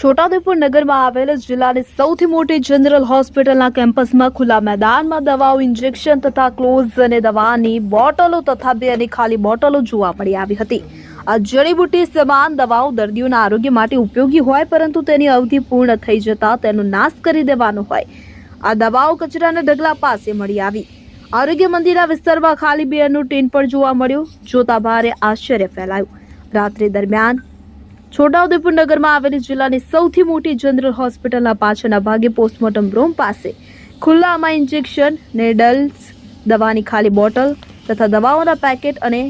છોટાઉદેપુર નગરમાં આવેલ જિલ્લાની સૌથી મોટી જનરલ હોસ્પિટલના કેમ્પસમાં ખુલ્લા મેદાનમાં દવાઓ, ઇન્જેક્શન તથા ક્લોઝ અને દવાની બોટલો તથા બે અને ખાલી બોટલો જોવા મળી આવી હતી. આ જડીબુટ્ટી સમાન દવાઓ દર્દીઓના આરોગ્ય માટે ઉપયોગી હોય પરંતુ તેની અવધિ પૂર્ણ થઈ જતા તેનો નાશ કરી દેવાનો હોય. આ દવાઓ કચરાના ઢગલા પાસે મળી આવી. આરોગ્ય મંદિરના વિસ્તારમાં ખાલી બિયરનું ટીન પણ જોવા મળ્યું, જોતા ભારે આશ્ચર્ય ફેલાયું. રાત્રિ દરમિયાન છોટાઉદેપુર નગરમાં આવેલી જિલ્લાની સૌથી મોટી જનરલ હોસ્પિટલના પાછળના ભાગે પોસ્ટમોર્ટમ રૂમ પાસે ખુલ્લામાં ઇન્જેક્શન, નેડલ્સ, દવાની ખાલી બોટલ તથા દવાઓના પેકેટ અને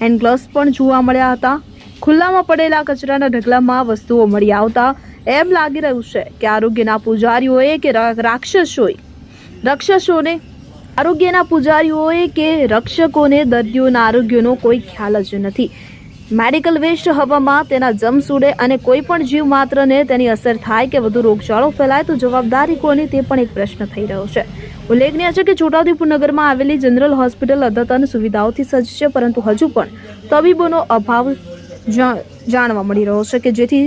હેન્ડ ગ્લોવ્સ પણ જોવા મળ્યા હતા. ખુલ્લામાં પડેલા કચરાના ઢગલામાં વસ્તુઓ મળી આવતા એમ લાગી રહ્યું છે કે આરોગ્યના પૂજારીઓએ કે રાક્ષસોએ, રક્ષસોને, આરોગ્યના પૂજારીઓએ કે રક્ષકોને દર્દીઓના આરોગ્યનો કોઈ ખ્યાલ જ નથી. મેડિકલ વેસ્ટ હવામાં તેના જમ્સ ઉડે અને કોઈ પણ જીવ માત્રને તેની અસર થાય કે વધુ રોગચાળો ફેલાય તો જવાબદારી કોની તે પણ એક પ્રશ્ન થઈ રહ્યો છે. ઉલ્લેખનીય છે કે છોટાઉદેપુર નગરમાં આવેલી જનરલ હોસ્પિટલ અદ્યતન સુવિધાઓથી સજ્જ છે, પરંતુ હજુ પણ તબીબોનો અભાવ જાણવા મળી રહ્યો છે કે જેથી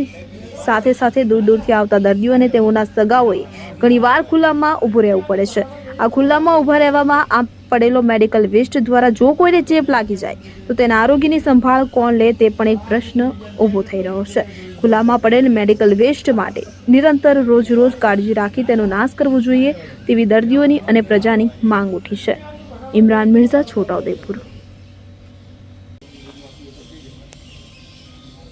સાથે સાથે દૂર દૂરથી આવતા દર્દીઓ અને તેઓના સગાઓએ ઘણીવાર ખુલ્લામાં ઊભું રહેવું પડે છે. આ ખુલ્લામાં ઊભા રહેવામાં આ પડેલો મેડિકલ વેસ્ટ દ્વારા જો કોઈને ચેપ લાગી જાય, તો તેના આરોગ્યની સંભાળ કોણ લે તે પણ એક પ્રશ્ન ઊભો થઈ રહ્યો છે. ખુલ્લામાં પડેલ મેડિકલ વેસ્ટ માટે નિરંતર રોજ રોજ કાળજી રાખી તેનો નાશ કરવો જોઈએ તેવી દર્દીઓની અને પ્રજાની માંગ ઉઠી છે. ઇમરાન મિર્ઝા, છોટાઉદેપુર.